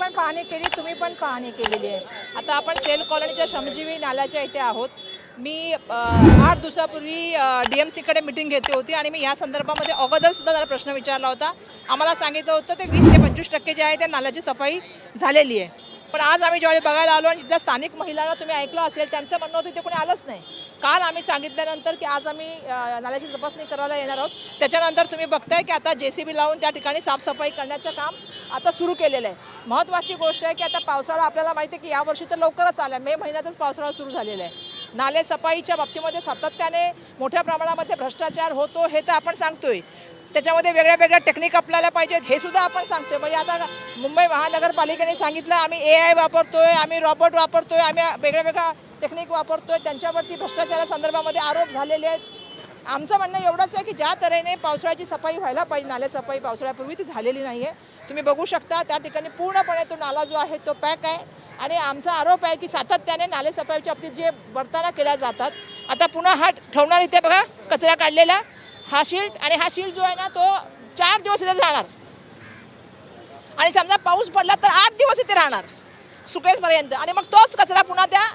पण पाहणी केली तुम्ही पण पाहणी केलेली आहे. आता आपण सेल कॉलनीच्या श्रमजीवी नाल्याच्या इथे आहोत. मी आठ दिवसापूर्वी डी एम सीकडे मिटिंग घेतली होती आणि मी या संदर्भामध्ये अगोदरसुद्धा त्याला प्रश्न विचारला होता. आम्हाला सांगितलं होतं ते वीस ते पंचवीस टक्के जे आहे त्या नाल्याची सफाई झालेली आहे. पण आज आम्ही ज्यावेळी बघायला आलो आणि जिथल्या स्थानिक महिलांना तुम्ही ऐकलं असेल त्यांचं म्हणणं होतं ते कोणी आलंच नाही. काल आम्ही सांगितल्यानंतर की आज आम्ही नाल्याची तपासणी करायला येणार आहोत. त्याच्यानंतर तुम्ही बघताय की आता जे सी बी लावून त्या ठिकाणी साफसफाई करण्याचं काम आता सुरू केलेलं आहे. महत्त्वाची गोष्ट आहे की आता पावसाळा आपल्याला माहिती आहे की यावर्षी तर लवकरच आला मे महिन्यातच पावसाळा सुरू झालेला आहे. नाले सफाईच्या बाबतीमध्ये सातत्याने मोठ्या प्रमाणामध्ये भ्रष्टाचार होतो हे तर आपण सांगतोय. त्याच्यामध्ये वेगळ्या वेगळ्या टेक्निक आपल्याला पाहिजेत. हे सुद्धा आपण सांगतोय. म्हणजे आता मुंबई महानगरपालिकेने सांगितलं आम्ही ए आय वापरतोय आम्ही रॉबोट वापरतोय आम्ही वेगळ्या वेगळ्या टेक्निक वापरतोय. त्यांच्यावरती भ्रष्टाचारासंदर्भामध्ये आरोप झालेले आहेत. आमचं म्हणणं एवढंच आहे की ज्या तऱ्हेने पावसाळ्याची सफाई व्हायला पाहिजे नाल्या सफाई पावसाळ्यापूर्वी ती झालेली नाही आहे तुम्ही बघू शकता त्या ठिकाणी पूर्णपणे तो नाला जो आहे तो पॅक आहे. आणि आमचा आरोप आहे की सातत्याने नाले सफाईच्या बाबतीत जे वर्तना केल्या जातात आता पुन्हा हा ठेवणार इथे बघा कचरा काढलेला. हा शिल्ड आणि हा शिल्ड जो आहे ना तो चार दिवस इथे राहणार. आणि समजा पाऊस पडला तर आठ दिवस इथे राहणार सुकेसपर्यंत. आणि मग तोच कचरा पुन्हा त्या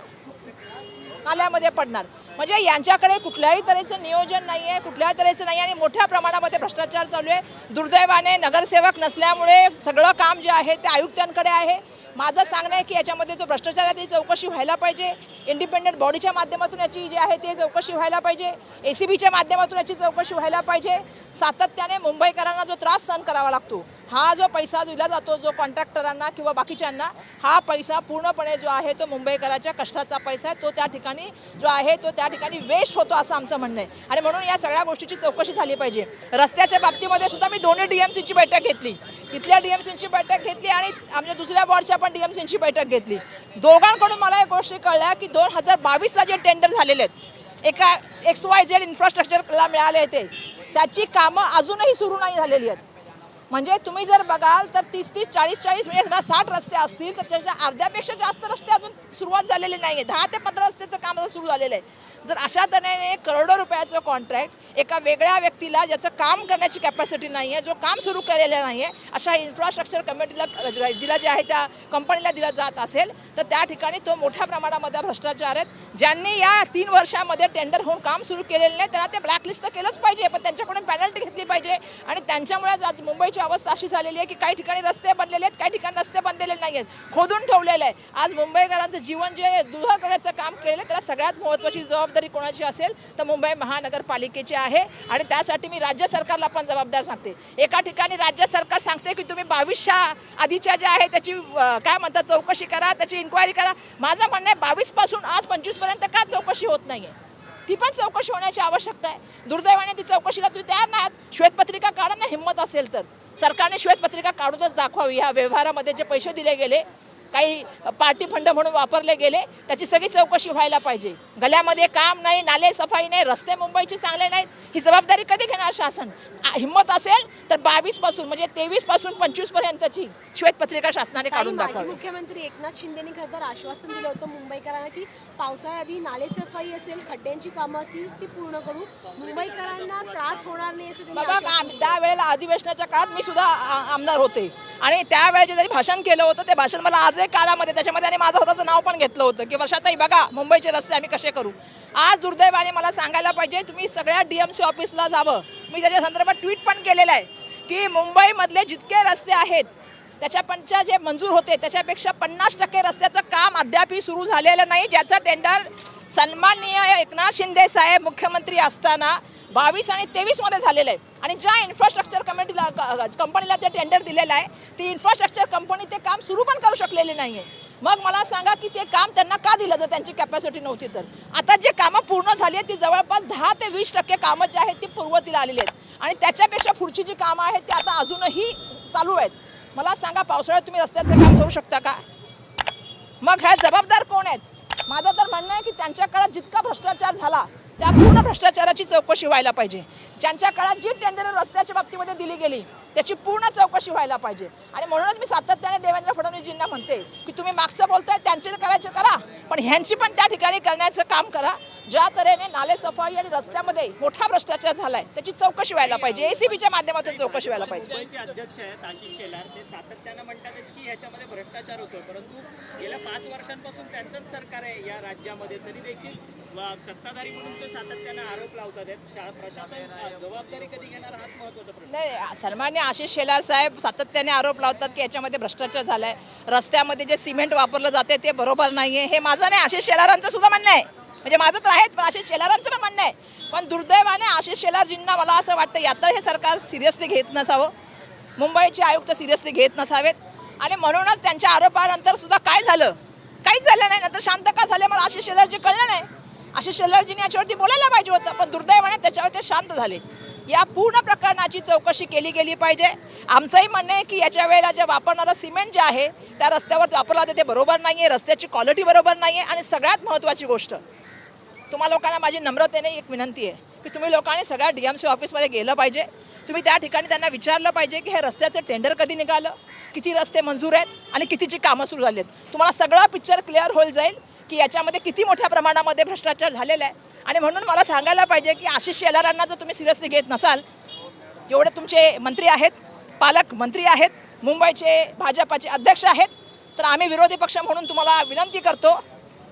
नाल्यामध्ये पडणार. म्हणजे यांच्याकडे कुठल्याही तऱ्हेचं नियोजन नाही आहे कुठल्याही तऱ्हेचं नाही आणि मोठ्या प्रमाणामध्ये भ्रष्टाचार चालू आहे. दुर्दैवाने नगरसेवक नसल्यामुळे सगळं काम जे आहे ते आयुक्तांकडे आहे. माझं सांगणं आहे की याच्यामध्ये जो भ्रष्टाचार आहे ती चौकशी व्हायला पाहिजे. इंडिपेंडंट बॉडीच्या माध्यमातून याची जी आहे ती चौकशी व्हायला पाहिजे. ए सी बीच्या माध्यमातून याची चौकशी व्हायला पाहिजे. सातत्याने मुंबईकरांना जो त्रास सहन करावा लागतो हा जो पैसा दिला जातो जो कॉन्ट्रॅक्टरांना किंवा बाकीच्यांना हा पैसा पूर्णपणे जो आहे तो मुंबईकरांच्या कष्टाचा पैसा आहे. तो त्या ठिकाणी जो आहे तो त्या ठिकाणी वेस्ट होतो असं आमचं म्हणणं आहे. आणि म्हणून या सगळ्या गोष्टीची चौकशी झाली पाहिजे. रस्त्याच्या बाबतीमध्ये सुद्धा मी दोन्ही डी एम सीची बैठक घेतली. इथल्या डी एम सीची बैठक घेतली आणि आमच्या दुसऱ्या वॉर्डच्या आपण डी एम बैठक घेतली. दोघांकडून मला एक गोष्टी कळल्या की दोन हजार बावीसला जे टेंडर झालेले आहेत एका एक्स वाय झेड इन्फ्रास्ट्रक्चरला मिळाले होते त्याची कामं अजूनही सुरू नाही झालेली आहेत. म्हणजे तुम्ही जर बघाल तर तीस तीस चाळीस चाळीस म्हणजे समजा साठ रस्ते असतील तर त्याच्या अर्ध्यापेक्षा जास्त रस्ते अजून सुरुवात झालेली नाही आहे दहा ते पंधरा रस्त्याचं काम आता सुरू झालेलं आहे. जर अशा तऱ्हेने करोडो रुपयाचं कॉन्ट्रॅक्ट एका वेगळ्या व्यक्तीला ज्याचं काम करण्याची कॅपॅसिटी नाही आहे जो काम सुरू केलेलं नाही आहे अशा इन्फ्रास्ट्रक्चर कमिटीला जिला जे आहे त्या कंपनीला दिला जात असेल तर त्या ठिकाणी तो मोठ्या प्रमाणामध्ये भ्रष्टाचार आहेत. ज्यांनी या तीन वर्षामध्ये टेंडर होऊन काम सुरू केलेलं नाही त्यांना ते ब्लॅकलिस्ट तर केलंच पाहिजे पण त्यांच्याकडून पॅनल्टी घेतली पाहिजे. आणि त्यांच्यामुळेच आज मुंबईची अवस्था अशी झालेली आहे की काही ठिकाणी रस्ते बनलेले आहेत काही ठिकाणी रस्ते बनलेले नाही आहेत. खोदून ठेवलेलं आहे. आज मुंबईकरांचं जीवन जे आहे, करण्याचं काम केलेलं आहे, त्याला सगळ्यात महत्त्वाची जबाबदारी कोणाची असेल तर मुंबई महानगरपालिकेची आहे आणि त्यासाठी मी राज्य सरकारला पण जबाबदार सांगते. एका ठिकाणी राज्य सरकार सांगते की तुम्ही बावीसच्या आधीच्या ज्या आहे त्याची काय म्हणतात चौकशी करा त्याची इन्क्वायरी करा. माझं म्हणणं आहे बावीसपासून आज पंचवीसपर्यंत का चौकशी होत नाहीये? ती पण चौकशी होण्याची आवश्यकता आहे. दुर्दैवाने ती चौकशीला तुम्ही तयार नाहीत. आहात श्वेतपत्रिका काढा ना हिंमत असेल तर. सरकारने श्वेतपत्रिका काढूनच दाखवावी. ह्या व्यवहारामध्ये जे पैसे दिले गेले काही पार्टी फंड म्हणून वापरले गेले त्याची सगळी चौकशी व्हायला पाहिजे. गल्यामध्ये काम नाही नाले सफाई नाही रस्ते मुंबईचे चांगले नाहीत ही जबाबदारी कधी घेणार शासन? हिंमत असेल तर बावीसपासून म्हणजे तेवीसपासून पंचवीस पर्यंतची श्वेतपत्रिका शासनाने काही काढून माजी दाखवावी. मुख्यमंत्री एकनाथ शिंदेनी खरं तर आश्वासन दिलं होतं मुंबईकरांना की पावसाळ्याआधी नाले सफाई असेल खड्ड्यांची कामं असतील ती पूर्ण करू मुंबईकरांना त्रास होणार नाही असं त्यावेळेला अधिवेशनाच्या काळात मी सुद्धा आमदार होते. आणि त्यावेळेस जे त्यांनी भाषण केलं होतं ते भाषण मला आजही काळामध्ये त्याच्यामध्ये आणि माझं स्वतःचं नाव पण घेतलं होतं की वर्षातही बघा मुंबईचे रस्ते आम्ही कसे करू? आज दुर्दैवाने मला सांगायला पाहिजे तुम्ही सगळ्या डी एम सी ऑफिसला जावं. मी त्याच्या संदर्भात ट्विट पण केलेलं आहे की मुंबईमधले जितके रस्ते आहेत त्याच्या पंचा जे मंजूर होते त्याच्यापेक्षा पन्नास टक्के रस्त्याचं काम अद्यापही सुरू झालेलं नाही ज्याचं टेंडर सन्माननीय एकनाथ शिंदे साहेब मुख्यमंत्री असताना बावीस आणि तेवीसमध्ये झालेलं आहे. आणि ज्या इन्फ्रास्ट्रक्चर कमिटीला कंपनीला ते टेंडर दिलेलं आहे ती इन्फ्रास्ट्रक्चर कंपनी ते काम सुरू पण करू शकलेली नाही आहे मग मला सांगा की ते काम त्यांना का दिलं जर त्यांची कॅपॅसिटी नव्हती तर? आता जे कामं पूर्ण झाली आहेत ती जवळपास दहा ते वीस टक्के कामं जी आहेत ती पूर्वतीला आलेली आहेत. आणि त्याच्यापेक्षा पुढची जी कामं आहेत ती आता अजूनही चालू आहेत. मला सांगा पावसाळ्यात तुम्ही रस्त्याचं काम करू शकता का? मग ह्या जबाबदार कोण आहेत? माझं तर म्हणणं आहे की त्यांच्या काळात जितका भ्रष्टाचार झाला त्या पूर्ण भ्रष्टाचाराची चौकशी व्हायला पाहिजे. ज्यांच्या काळात जी टेंडर रस्त्याच्या बाबतीमध्ये दिली गेली. त्याची पूर्ण चौकशी व्हायला पाहिजे. आणि म्हणूनच मी सातत्याने देवेंद्र फडणवीसजींना म्हणते की तुम्ही मागचं बोलताय त्यांचे करायचे करा. पण ह्यांची पण त्या ठिकाणी करण्याचं काम करा. ज्या तऱ्हेने नाले सफाई आणि रस्त्यामध्ये मोठा भ्रष्टाचार झालाय त्याची चौकशी व्हायला पाहिजे. एसीबीच्या माध्यमातून चौकशी व्हायला पाहिजे. अध्यक्ष आहेत आशिष शेलार. ते सातत्यानं म्हणतात की ह्याच्यामध्ये भ्रष्टाचार होतो परंतु गेल्या पाच वर्षांपासून त्यांचंच सरकार आहे या राज्यामध्ये. तरी देखील सत्ताधारी म्हणून ते सातत्यानं आरोप लावतात प्रशासन जबाबदारी कधी घेणार? हाच महत्त्वाचा प्रश्न. नाही सन्मान्य आशिष शेलार साहेब सातत्याने आरोप लावतात की याच्यामध्ये भ्रष्टाचार झालाय. रस्त्यामध्ये जे सिमेंट वापरलं जाते ते बरोबर नाहीये. हे माझं नाही आशिष शेलारांचं सुद्धा म्हणणं आहे. म्हणजे माझं तर आहेच पण आशिष शेलारांचं पण म्हणणं आहे. पण दुर्दैवाने आशिष शेलारजींना मला असं वाटतं यातर हे सरकार सिरियसली घेत नसावं. मुंबईचे आयुक्त सिरियसली घेत नसावेत. आणि म्हणूनच त्यांच्या आरोपानंतर सुद्धा काय झालं? काहीच झालं नाही नंतर शांत का झाले? मला आशिष शेलारजी कळलं नाही. आशिष शेलारजीने याच्यावरती बोलायला पाहिजे होतं पण दुर्दैवाने त्याच्यावर ते शांत झाले. या पूर्ण प्रकरणाची चौकशी केली गेली पाहिजे. आमचंही म्हणणं आहे की याच्या वेळेला जे वापरणारं सिमेंट जे आहे त्या रस्त्यावर वापरलं जाते ते बरोबर नाही आहे रस्त्याची क्वालिटी बरोबर नाही आहे आणि सगळ्यात महत्त्वाची गोष्ट तुम्हा लोकांना माझी नम्रतेने एक विनंती आहे की तुम्ही लोकांनी सगळ्या डी एम सी ऑफिसमध्ये गेलं पाहिजे. तुम्ही त्या ठिकाणी त्यांना विचारलं पाहिजे की हे रस्त्याचं टेंडर कधी निघालं किती रस्ते मंजूर आहेत आणि कितीची कामं सुरू झाली आहेत. तुम्हाला सगळा पिक्चर क्लिअर होईल जाईल. की याच्यामध्ये किती मोठ्या प्रमाणामध्ये भ्रष्टाचार झालेला आहे. आणि म्हणून मला सांगायला पाहिजे की आशिष शेलारांना जर तुम्ही सिरियसली घेत नसाल जेवढे तुमचे मंत्री आहेत पालक मंत्री आहेत मुंबईचे भाजपाचे अध्यक्ष आहेत तर आम्ही विरोधी पक्ष म्हणून तुम्हाला विनंती करतो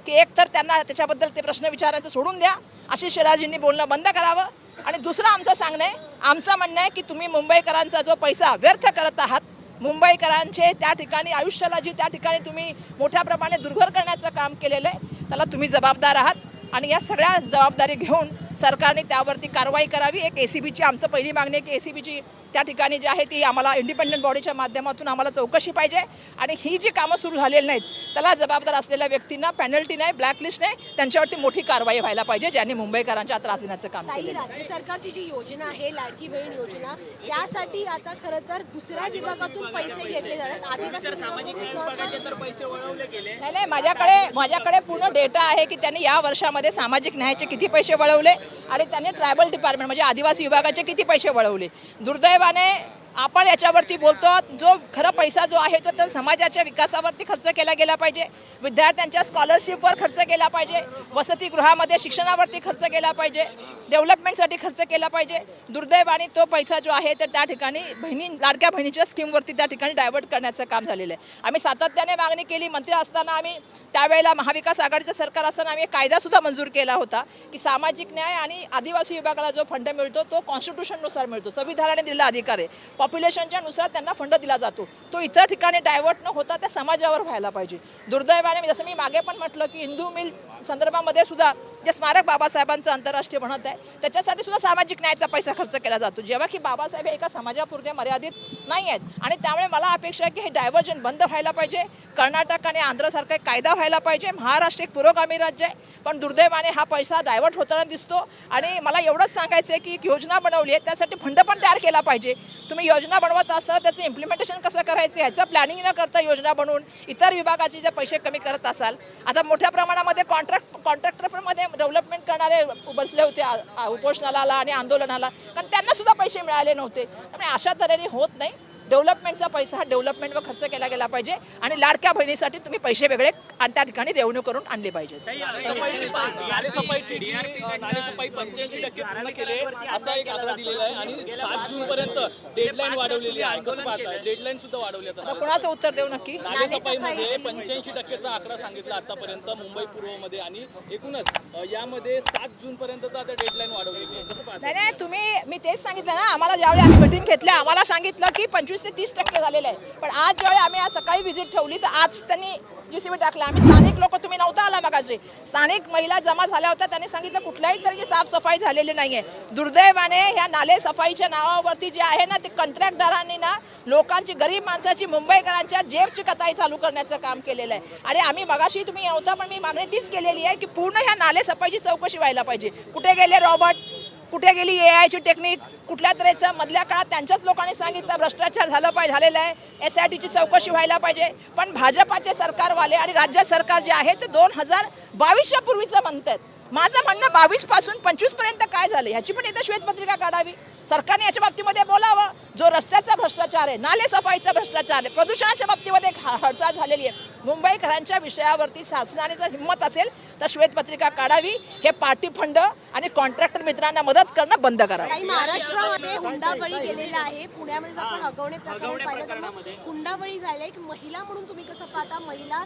की एक तर त्यांना त्याच्याबद्दल ते प्रश्न विचारायचं सोडून द्या. आशिष शेलारजींनी बोलणं बंद करावं. आणि दुसरं आमचं सांगणं आहे आमचं म्हणणं आहे की तुम्ही मुंबईकरांचा जो पैसा व्यर्थ करत आहात मुंबईकरांचे त्या ठिकाणी आयुष्याला जी त्या ठिकाणी तुम्ही मोठ्या प्रमाणे दुर्भर करण्याचं काम केलेलं आहे त्याला तुम्ही जबाबदार आहात. आणि या सगळ्या जबाबदारी घेऊन सरकारने त्यावरती कारवाई करावी. एक ए सी बीची आमचं पहिली मागणी आहे की ए सी बीची त्या ठिकाणी जी आहे ती आम्हाला इंडिपेंडंट बॉडीच्या माध्यमातून आम्हाला चौकशी पाहिजे. आणि ही जी कामं सुरू झालेली नाहीत त्याला जबाबदार असलेल्या व्यक्तींना पॅनल्टी नाही ब्लॅकलिस्ट नाही त्यांच्यावरती मोठी कारवाई व्हायला पाहिजे ज्यांनी मुंबईकरांच्या त्रास देण्याचं काम राज्य सरकारची जी योजना आहे लाडकी बहीण योजना त्यासाठी आता खरं तर दुसऱ्या विभागातून पैसे घेतले जातात. तर सामाजिक न्याय आदिवासी विभागाचे तर पैसे वळवले गेले. नाही नाही माझ्याकडे माझ्याकडे पूर्ण डेटा आहे की त्यांनी या वर्षामध्ये सामाजिक न्यायाचे किती पैसे वळवले आणि त्याने ट्रायबल डिपार्टमेंट म्हणजे आदिवासी विभागाचे किती पैसे वळवले? दुर्दैवाने आपण याच्यावरती बोलतो जो खरा पैसा जो आहे तो तर समाजाच्या विकासावरती खर्च केला गेला पाहिजे. विद्यार्थ्यांच्या स्कॉलरशिपवर खर्च केला पाहिजे. वसतिगृहामध्ये शिक्षणावरती खर्च केला पाहिजे. डेव्हलपमेंटसाठी खर्च केला पाहिजे. दुर्दैवाने तो पैसा जो आहे तर त्या ठिकाणी बहिणी लाडक्या बहिणीच्या स्कीमवरती त्या ठिकाणी डायव्हर्ट करण्याचं काम झालेलं आहे. आम्ही सातत्याने मागणी केली मंत्री असताना आम्ही त्यावेळेला महाविकास आघाडीचं सरकार असताना आम्ही एक कायदासुद्धा मंजूर केला होता की सामाजिक न्याय आणि आदिवासी विभागाला जो फंड मिळतो तो कॉन्स्टिट्यूशननुसार मिळतो. संविधानाने दिलेला अधिकार आहे. पॉप्युलेशनच्या नुसार त्यांना फंड दिला जातो. तो इतर ठिकाणी डायव्हर्ट न होता त्या समाजावर व्हायला पाहिजे. दुर्दैवाने जसं मी मागे पण म्हटलं की हिंदू मिल संदर्भामध्ये सुद्धा जे स्मारक बाबासाहेबांचं आंतरराष्ट्रीय म्हणत आहे त्याच्यासाठी सुद्धा सामाजिक न्यायाचा पैसा खर्च केला जातो. जेव्हा की बाबासाहेब हे एका समाजापुरते मर्यादित नाही आहेत. आणि त्यामुळे मला अपेक्षा आहे की हे डायव्हर्जन बंद व्हायला पाहिजे. कर्नाटक आणि आंध्रसारखा एक कायदा व्हायला पाहिजे. महाराष्ट्र एक पुरोगामी राज्य आहे. पण दुर्दैवाने हा पैसा डायव्हर्ट होताना दिसतो. आणि मला एवढंच सांगायचं आहे की एक योजना बनवली आहे. त्यासाठी फंड पण तयार केला पाहिजे. तुम्ही योजना बनवत असताना त्याचं इम्प्लिमेंटेशन कसं करायचं ह्याचं प्लॅनिंग न करता योजना बनवून इतर विभागाचे जे पैसे कमी करत असाल आता मोठ्या प्रमाणामध्ये कॉन्ट्रॅक्ट कॉन्ट्रॅक्टरमध्ये डेव्हलपमेंट करणारे बसले होते उपोषणाला आणि आंदोलनाला कारण त्यांना सुद्धा पैसे मिळाले नव्हते. त्यामुळे अशा तऱ्हेने होत नाही. डेव्हलपमेंटचा पैसा हा डेव्हलपमेंटवर खर्च केला गेला पाहिजे आणि लाडक्या बहिणीसाठी तुम्ही पैसे वेगळे आणि त्या ठिकाणी रेव्हन्यू करून आणले पाहिजेत नालेसफाईची जी नालेसफाई पंच्याऐंशी टक्के पूर्ण केले असा एक आकडा दिलेला आहे आणि सात जून पर्यंत डेडलाईन वाढवलेली आहे कसं पाहताय डेडलाईन सुद्धा वाढवली आता आता कुणाचं उत्तर देऊ नक्की? नालेसफाईमध्ये पंच्याऐंशी टक्केचा आकडा सांगितला आतापर्यंत मुंबई पूर्वमध्ये आणि एकूणच अ, यामध्ये सात जून पर्यंत आता डेडलाईन वाढवलेली आहे. कसं पाहताय नाही नाही तुम्ही मी तेच सांगितलं ना आम्हाला ज्यावेळी आम्ही मिटिंग घेतल्या आम्हाला सांगितलं की पंचवीस ते तीस टक्के झालेलं आहे पण आज ज्यावेळी आम्ही आज सकाळी व्हिजिट ठेवली तर आज त्यांनी जी सी बी टाकला. आम्ही स्थानिक लोक तुम्ही नव्हता आला मगाशी. स्थानिक महिला जमा झाल्या होत्या त्यांनी सांगितलं कुठल्याही तऱ्हेची साफसफाई झालेली नाही आहे दुर्दैवाने ह्या नाले सफाईच्या नावावरती जे आहे ना ते कंत्राटदारांनी ना लोकांची गरीब माणसाची मुंबईकरांच्या जेबची कताई चालू करण्याचं काम केलेलं आहे. आणि आम्ही मगाशी तुम्ही नव्हता पण मी मागणी तीच केलेली आहे की पूर्ण ह्या नाले सफाईची चौकशी व्हायला पाहिजे. कुठे गेले रॉबर्ट? कुठे गेली ए आयची टेक्निक कुठल्या तऱ्हेचं? मधल्या काळात त्यांच्याच लोकांनी सांगितलं भ्रष्टाचार झालं पाहिजे झालेलं आहे. एस आय टीची चौकशी व्हायला पाहिजे. पण भाजपाचे सरकारवाले आणि राज्य सरकार जे आहे ते दोन हजार बावीसच्या पूर्वीचं म्हणतात. माझं म्हणणं बावीसपासून पंचवीसपर्यंत काय झालं? ह्याची पण इथं श्वेतपत्रिका काढावी. सरकारने याच्या बाबतीमध्ये बोलावं. जो रस्त्याचा भ्रष्टाचार आहे नाले सफाईचा भ्रष्टाचार आहे प्रदूषणाच्या बाबतीमध्ये एक हडचाल झालेली आहे. मुंबईकरांच्या विषयावरती शासनाने जर हिंमत असेल तर श्वेतपत्रिका काढावी. हे पार्टी फंड आणि कॉन्ट्रॅक्टर मित्रांना मदत करणं बंद करावं महाराष्ट्रामध्ये हुंडाबळी केलेला आहे. पुण्यामध्ये जर आपण हगवणे प्रकरण पाहिलं तर हुंडाबळी झाले एक महिला म्हणून तुम्ही कसं पाहता? महिला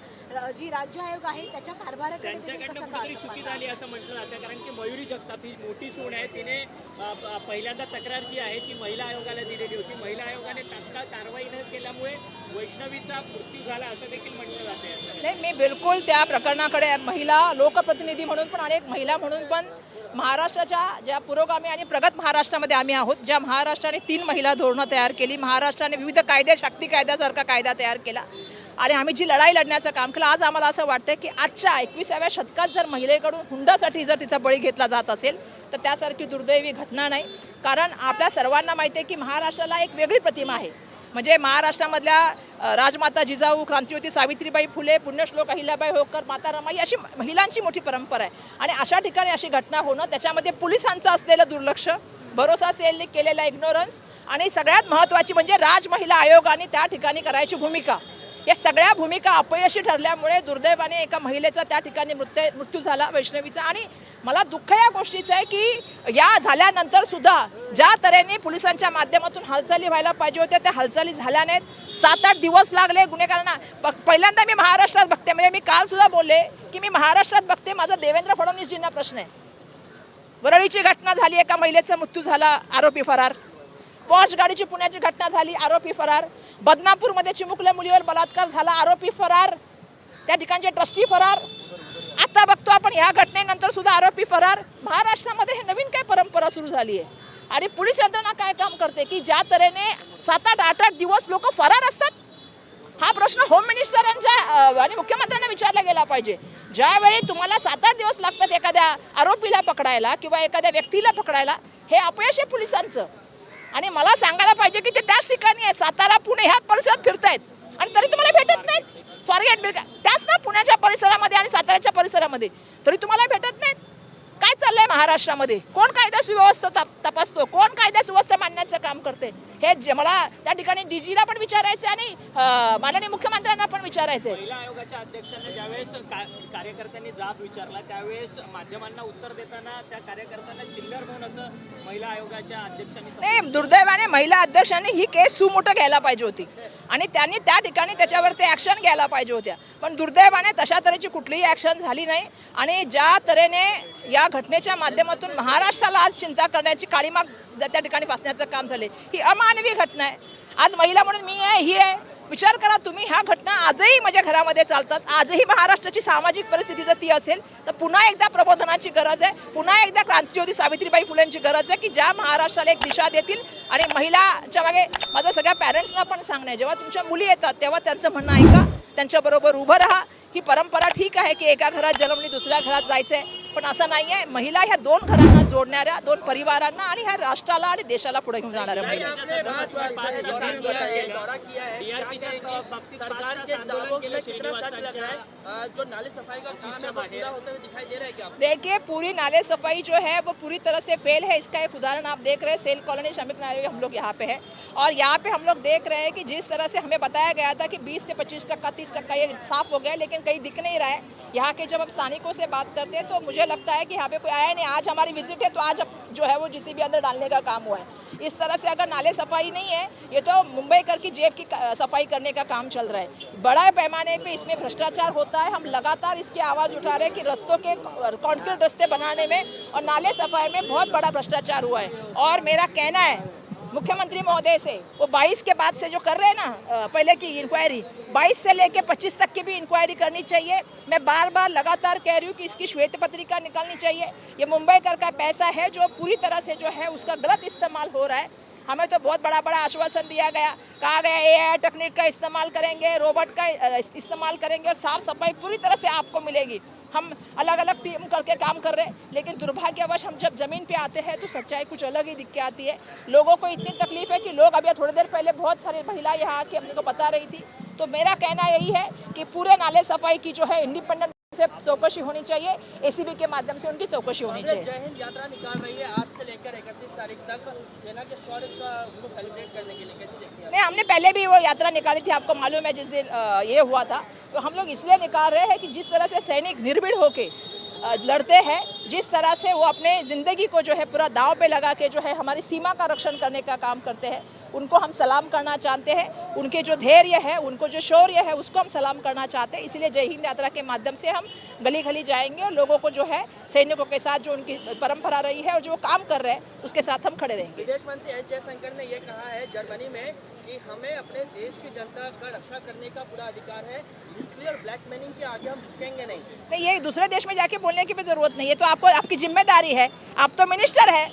जी राज्य आयोग आहे त्याच्या कारभाराकडे कुठेतरी चुकी? झाली असं म्हटलं जातं. कारण की मयुरी जगताप ही मोठी सून आहे. तिने पहिल्यांदा तक्रार जी आहे ती महिला आयोगाला दिलेली होती. महिला आयोगाने तात्काळ कारवाई न केल्यामुळे वैष्णवीचा मृत्यू झाला असं देखील म्हटलं नाही मी बिलकुल त्या प्रकरणाकडे महिला लोकप्रतिनिधी म्हणून पण आणि एक महिला म्हणून पण महाराष्ट्राच्या ज्या पुरोगामी आणि प्रगत महाराष्ट्रामध्ये आम्ही आहोत ज्या महाराष्ट्राने तीन महिला धोरणं तयार केली महाराष्ट्राने विविध कायदे शक्ती कायद्यासारखा कायदा तयार केला आणि आम्ही जी लढाई लढण्याचं काम केलं आज आम्हाला असं वाटतं की आजच्या एकविसाव्या शतकात जर महिलेकडून हुंडासाठी जर तिचा बळी घेतला जात असेल तर त्यासारखी दुर्दैवी घटना नाही. कारण आपल्या सर्वांना माहिती आहे की महाराष्ट्राला एक वेगळी प्रतिमा आहे. म्हणजे महाराष्ट्रामधल्या राजमाता जिजाऊ क्रांतिवती सावित्रीबाई फुले पुण्यश्लोक अहिल्याबाई होळकर माता रमाई अशी महिलांची मोठी परंपरा आहे. आणि अशा ठिकाणी अशी घटना होणं त्याच्यामध्ये पोलिसांचं असलेलं दुर्लक्ष भरोसा सेलने केलेला इग्नोरन्स आणि सगळ्यात महत्त्वाची म्हणजे राज महिला आयोगाने त्या ठिकाणी करायची भूमिका. या सगळ्या भूमिका अपयशी ठरल्यामुळे दुर्दैवाने एका महिलेचा त्या ठिकाणी मृत्यू मृत्यू झाला वैष्णवीचा. आणि मला दुःख या गोष्टीचं आहे की या झाल्यानंतर सुद्धा ज्या तऱ्हेने पोलिसांच्या माध्यमातून हालचाली व्हायला पाहिजे होत्या त्या हालचाली झाल्या नाहीत सात आठ दिवस लागले गुन्हेगारांना. पहिल्यांदा मी महाराष्ट्रात बघते म्हणजे मी काल सुद्धा बोलले की मी महाराष्ट्रात बघते माझा देवेंद्र फडणवीसजींना प्रश्न आहे. वरळीची घटना झाली एका महिलेचा मृत्यू झाला आरोपी फरार. पॉश गाडीची पुण्याची घटना झाली आरोपी फरार. बदनापूरमध्ये चिमुकल्या मुलीवर बलात्कार झाला आरोपी फरार. त्या ठिकाणचे ट्रस्टी फरार. आता बघतो आपण ह्या घटनेनंतर सुद्धा आरोपी फरार. महाराष्ट्रामध्ये हे नवीन काय परंपरा सुरू झाली आहे? आणि पोलीस यंत्रणा काय काम करते की ज्या तऱ्हेने सात आठ आठ आठ दिवस लोक फरार असतात? हा प्रश्न होम मिनिस्टर यांच्या आणि मुख्यमंत्र्यांना विचारला गेला पाहिजे. ज्यावेळी तुम्हाला सात आठ दिवस लागतात एखाद्या आरोपीला पकडायला किंवा एखाद्या व्यक्तीला पकडायला हे अपयश आहे पोलिसांचं. आणि मला सांगायला पाहिजे की ते त्याच ठिकाणी आहेत. सातारा पुणे ह्या परिसरात फिरतायत. आणि तरी तुम्हाला भेटत नाहीत. स्वारगेट बिरगा त्याच ना पुण्याच्या परिसरामध्ये आणि साताऱ्याच्या परिसरामध्ये. तरी तुम्हाला भेटत नाहीत. काय चाललंय महाराष्ट्रामध्ये? कोण कायदा सुव्यवस्था तप- तपासतो? कोण कायदा सुव्यवस्था मांडण्याचं काम करते? हे जे मला त्या ठिकाणी डीजीला पण विचारायचं आणि माननीय मुख्यमंत्र्यांना पण विचारायचंय. महिला आयोगाच्या अध्यक्षांनी ज्यावेळेस कार्यकर्त्यांनी जाब विचारला त्यावेळेस माध्यमांना उत्तर देताना त्या कार्यकर्त्यांना चिल्लर म्हणून असं महिला आयोगाच्या अध्यक्षांनी दुर्दैवाने महिला अध्यक्षांनी ही केस सुमोटं घ्यायला पाहिजे होती. आणि त्यांनी त्या ठिकाणी त्याच्यावरती ॲक्शन घ्यायला पाहिजे होत्या. पण दुर्दैवाने तशा तऱ्हेची कुठलीही ॲक्शन झाली नाही. आणि ज्या तऱ्हेने या घटनेच्या माध्यमातून महाराष्ट्राला आज चिंता करण्याची काळीमाग ज- त्या ठिकाणी बसण्याचं काम झाले. ही अमानवी घटना आहे. आज महिला म्हणून मी आहे ही आहे. विचार करा तुम्ही ह्या घटना आजही माझ्या घरामध्ये चालतात. आजही महाराष्ट्राची सामाजिक परिस्थिती जर ती असेल तर पुन्हा एकदा प्रबोधनाची गरज आहे. पुन्हा एकदा क्रांतिज्योती सावित्रीबाई फुलेंची गरज आहे की ज्या महाराष्ट्राला एक दिशा देतील आणि महिलाच्या मागे माझ्या सगळ्या पॅरेंट्सना पण सांगणं. आहे जेव्हा तुमच्या मुली येतात तेव्हा त्यांचं म्हणणं ऐका. त्यांच्याबरोबर उभं राहा. ही परंपरा ठीक आहे की एका घरात जन्मली दुसऱ्या घरात जायचं आहे पण असं नाही आहे महिला ह्या दोन घरांना जोडणाऱ्या दोन परिवारांना आणि ह्या राष्ट्राला आणि देशाला पुढे घेऊन जाणाऱ्या है. है जो नाले सफ़ाई का काम है वो बाहेर। पूरा होते हुए दिखाई दे रहा है क्या आपको? देखिए पूरी नाले सफ़ाई जो है वो पूरी तरह से फेल है। इसका एक उदाहरण आप देख रहे हैं। सेल कॉलोनी श्रमिक नाले हम लोग यहाँ पे है। और यहाँ पे हम लोग देख रहे हैं कि जिस तरह से हमें बताया गया था कि 20 से 25 टक्का 30 टक्का ये साफ़ हो गया लेकिन कहीं दिख नहीं रहा है। यहाँ के जब हम स्थानिकों से बात करते हैं तो मुझे लगता है कि यहाँ पे कोई आया नहीं। आज हमारी विज़िट है तो आज जो है वो जिसी भी अंदर डालने का काम हुआ है। इस तरह से अगर नाले सफ़ाई नहीं है, ये तो मुंबई कर की जेब की सफ़ाई करने का काम चल रहा है। बड़ा पैमाने पे इसमें भ्रष्टाचार होता है। हम लगातार इसकी आवाज़ उठा रहे हैं कि रस्तों के कॉन्क्रीट रस्ते बनाने में और नाले सफ़ाई में बहुत बड़ा भ्रष्टाचार हुआ है। और मेरा कहना है मुख्यमंत्री महोदय से, वो 22 के बाद से जो कर रहे हैं ना पहले की इंक्वायरी 22 से लेके 25 तक की भी इंक्वायरी करनी चाहिए। मैं बार बार लगातार कह रही हूँ कि इसकी श्वेत पत्रिका निकालनी चाहिए। ये मुंबई कर का पैसा है, जो पूरी तरह से जो है, उसका गलत इस्तेमाल हो रहा है। हमें तो बहुत बड़ा बड़ा आश्वासन दिया गया। कहा गया ए टेक्निक का इस्तेमाल करेंगे रोबोट का इस्तेमाल करेंगे और साफ़ सफ़ाई पूरी तरह से आपको मिलेगी। हम अलग अलग टीम करके काम कर रहे हैं, लेकिन दुर्भाग्यवश हम जब ज़मीन पे आते हैं तो सच्चाई कुछ अलग ही दिख के आती है। लोगों को इतनी तकलीफ़ है कि लोग अभी थोड़ी देर पहले बहुत सारी महिला यहाँ आके अपने को बता रही थी। तो मेरा कहना यही है कि पूरे नाले सफ़ाई की जो है इंडिपेंडेंट से चौकशी होनी चाहिए। एसीबी के माध्यम से उनकी चौकशी होनी चाहिए। यात्रा निकाल रही है आज लेकर इकतीस तारीख तक सेना के शौर्य का उनको सेलिब्रेट करने के लिए कैसे देखते हैं? नहीं हमने पहले भी वो यात्रा निकाली थी आपको मालूम है जिस दिन ये हुआ था। तो हम लोग इसलिए निकाल रहे हैं कि जिस तरह से सैनिक निर्भीड़ होके अ, लड़ते हैं, जिस तरह से वो अपने ज़िंदगी को जो है पूरा दाव पे लगा के जो है हमारी सीमा का रक्षण करने का काम करते हैं, उनको हम सलाम करना चाहते हैं, उनके जो धैर्य है, उनको जो शौर्य है, उसको हम सलाम करना चाहते हैं, इसलिए जय हिंद यात्रा के माध्यम से हम गली गली जाएँगे और लोगों को जो है, सैनिकों के साथ जो उनकी परंपरा रही है और जो काम कर रहे हैं, उसके साथ हम खड़े रहेंगे। विदेश मंत्री एस जयशंकर ने यह कहा है, जर्मनी में कि हमें अपने देश की जनता का रक्षा करने का पूरा अधिकार है। न्यूक्लियर ब्लैकमेलिंग के आगे हम झुकेंगे नहीं। नहीं, ये दूसरे देश में जाके बोलने की भी ज़रूरत नहीं है। तो आपको, आपकी ज़िम्मेदारी है। आप तो मिनिस्टर है।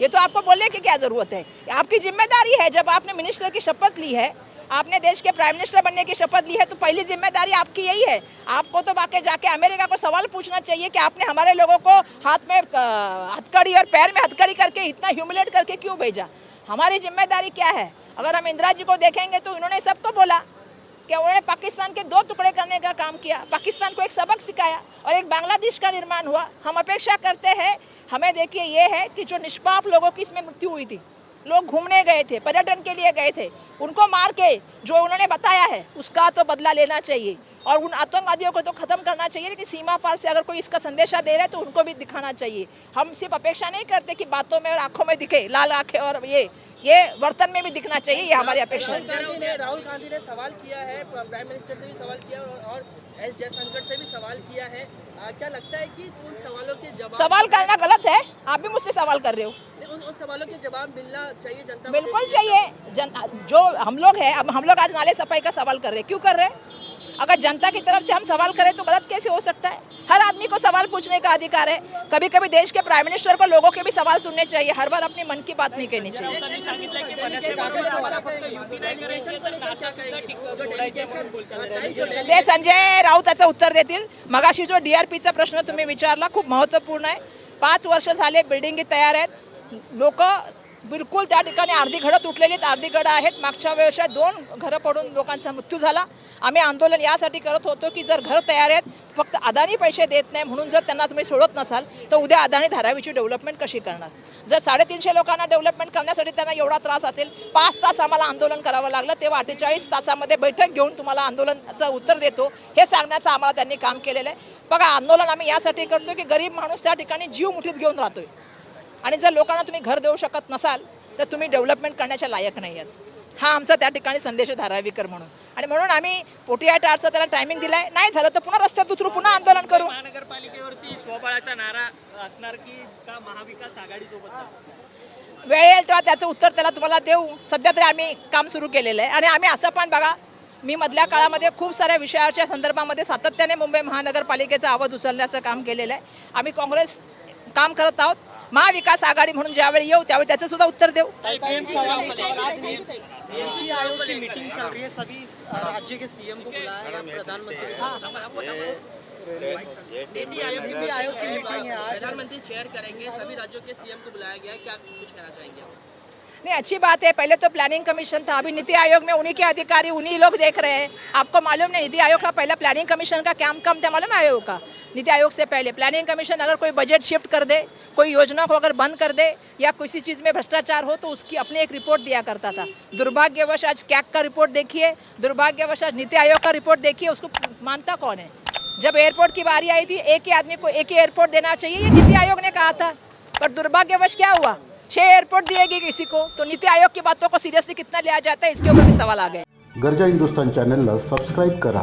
ये तो आपको बोलने की क्या ज़रूरत है? आपकी ज़िम्मेदारी है, जब आपने मिनिस्टर की शपथ ली है, आपने देश के प्राइम मिनिस्टर बनने की शपथ ली है तो पहली ज़िम्मेदारी आपकी यही है। आपको तो बाकी जाके अमेरिका को सवाल पूछना चाहिए कि आपने हमारे लोगों को हाथ में हथकड़ी और पैर में हथकड़ी करके इतना ह्यूमिलेट करके क्यों भेजा? हमारी ज़िम्मेदारी क्या है? अगर हम इंदिरा जी को देखेंगे तो इन्होंने सबको बोला कि उन्होंने पाकिस्तान के दो टुकड़े करने का काम किया। पाकिस्तान को एक सबक सिखाया और एक बांग्लादेश का निर्माण हुआ। हम अपेक्षा करते हैं, हमें देखिए ये है कि जो निष्पाप लोगों की इसमें मृत्यु हुई थी लोग घूमने गए थे पर्यटन के लिए गए थे। उनको मार के जो उन्होंने बताया है उसका तो बदला लेना चाहिए। और उन आतंकवादियों को तो खत्म करना चाहिए लेकिन सीमा पार से अगर कोई इसका संदेशा दे रहा है तो उनको भी दिखाना चाहिए। हम सिर्फ़ अपेक्षा नहीं करते कि बातों में और आँखों में दिखे लाल आँखें और ये ये वर्तन में भी दिखना चाहिए ये हमारी अपेक्षा है। राहुल गांधी ने सवाल किया है प्राइम मिनिस्टर से भी सवाल किया और, एस जयशंकर से भी सवाल किया है। आ, क्या लगता है कि उन सवालों के जवाब सवाल करना गलत है आप भी मुझसे सवाल कर रहे हो। उन, उन सवालों के जवाब मिलना चाहिए जनता को बिल्कुल। चाहिए। जन जो हम लोग हैं अब हम लोग आज नाले सफाई का सवाल कर रहे हैं। क्यों कर रहे हैं? अगर जनता की तरफ से हम सवाल करें तो गलत कैसे हो सकता है? हर आदमी को सवाल पूछने का अधिकार है। कभी कभी देश के प्राइम मिनिस्टर को लोगों के भी सवाल सुनने चाहिए। हर बार अपने मन की बात नाही कहनी चाहिए। ते संजय राऊत त्याचं उत्तर देतील. मगाशी जो डीआरपीचा प्रश्न तुम्ही विचारला खूप महत्त्वपूर्ण आहे. पाच वर्ष झाले बिल्डिंगी तयार आहेत. लोक बिलकुल त्या ठिकाणी अर्धी घडं तुटलेली आहेत अर्धी घडं आहेत. मागच्या वेळेस दोन घरं पडून लोकांचा मृत्यू झाला. आम्ही आंदोलन यासाठी करत होतो की जर घर तयार आहेत फक्त अदानी पैसे देत नाही म्हणून जर त्यांना तुम्ही सोडत नसाल तर उद्या अदानी धारावीची डेव्हलपमेंट कशी करणार? जर साडेतीनशे लोकांना डेव्हलपमेंट करण्यासाठी त्यांना एवढा त्रास असेल पाच तास आम्हाला आंदोलन करावं लागलं. तेव्हा अठ्ठेचाळीस तासामध्ये बैठक घेऊन तुम्हाला आंदोलनाचं उत्तर देतो. हे सांगण्याचं आम्हाला त्यांनी काम केलेलं आहे. बघा आंदोलन आम्ही यासाठी करतो की गरीब माणूस त्या ठिकाणी जीव मुठीत घेऊन राहतोय. आणि जर लोकांना तुम्ही घर देऊ शकत नसाल तर तुम्ही डेव्हलपमेंट करण्याच्या लायक नाही आहेत. हा आमचा त्या ठिकाणी संदेश आहे धारावीकर म्हणून. आणि म्हणून आम्ही पोटी आय टारचा त्याला टायमिंग दिलाय. नाही झालं तर पुन्हा रस्त्यात उतरू पुन्हा आंदोलन करू. महानगरपालिकेवरती स्वबळाचा नारा असणार की का महाविकास आघाडीसोबत? वेळ येईल तेव्हा त्याचं उत्तर त्याला तुम्हाला देऊ. सध्या तरी आम्ही काम सुरू केलेलं आहे. आणि आम्ही असं पण बघा मी मधल्या काळामध्ये खूप साऱ्या विषयाच्या संदर्भामध्ये सातत्याने मुंबई महानगरपालिकेचा आवाज उचलण्याचं काम केलेलं आहे. आम्ही काँग्रेस काम करत आहोत. महाविकास आघाडी म्हणून ज्यावेळी येऊ त्यावेळी त्याचं सुद्धा उत्तर देऊ. नीति आयोग की मीटिंग चल रही है सभी अ, राज्य के सीएम को बुलाया है प्रधानमंत्री नीति आयोग नीति आयोग की मीटिंग है आज? प्रधानमंत्री चेयर करेंगे सभी राज्यों के सीएम को बुलाया गया है क्या कुछ कहना चाहेंगे आप? नहीं अच्छी बात है पहले तो प्लानिंग कमीशन था अभी नीति आयोग में उन्हीं के अधिकारी उन्हीं लोग देख रहे हैं। आपको मालूम नहीं नीति आयोग का पहला प्लानिंग कमीशन का क्या काम था? मालूम है आयोग का? नीति आयोग से पहले। प्लानिंग कमीशन अगर कोई बजट शिफ्ट कर दे, कोई योजना को अगर बंद कर दे, या किसी चीज़ में भ्रष्टाचार हो तो उसकी अपनी एक रिपोर्ट दिया करता था। दुर्भाग्यवश आज कैक का रिपोर्ट देखिए, दुर्भाग्यवश आज नीति आयोग का रिपोर्ट देखिए, उसको मानता कौन है? जब एयरपोर्ट की बारी आई थी, एक ही आदमी को एक ही एयरपोर्ट देना चाहिए, ये नीति आयोग ने कहा था। पर दुर्भाग्यवश क्या हुआ? छह एयरपोर्ट दिएगी किसी को तो नीति आयोग की बातों को सीरियसली कितना लिया जाता है, इसके ऊपर भी सवाल आ गए। गरजा हिंदुस्तान चॅनलला सबस्क्राईब करा।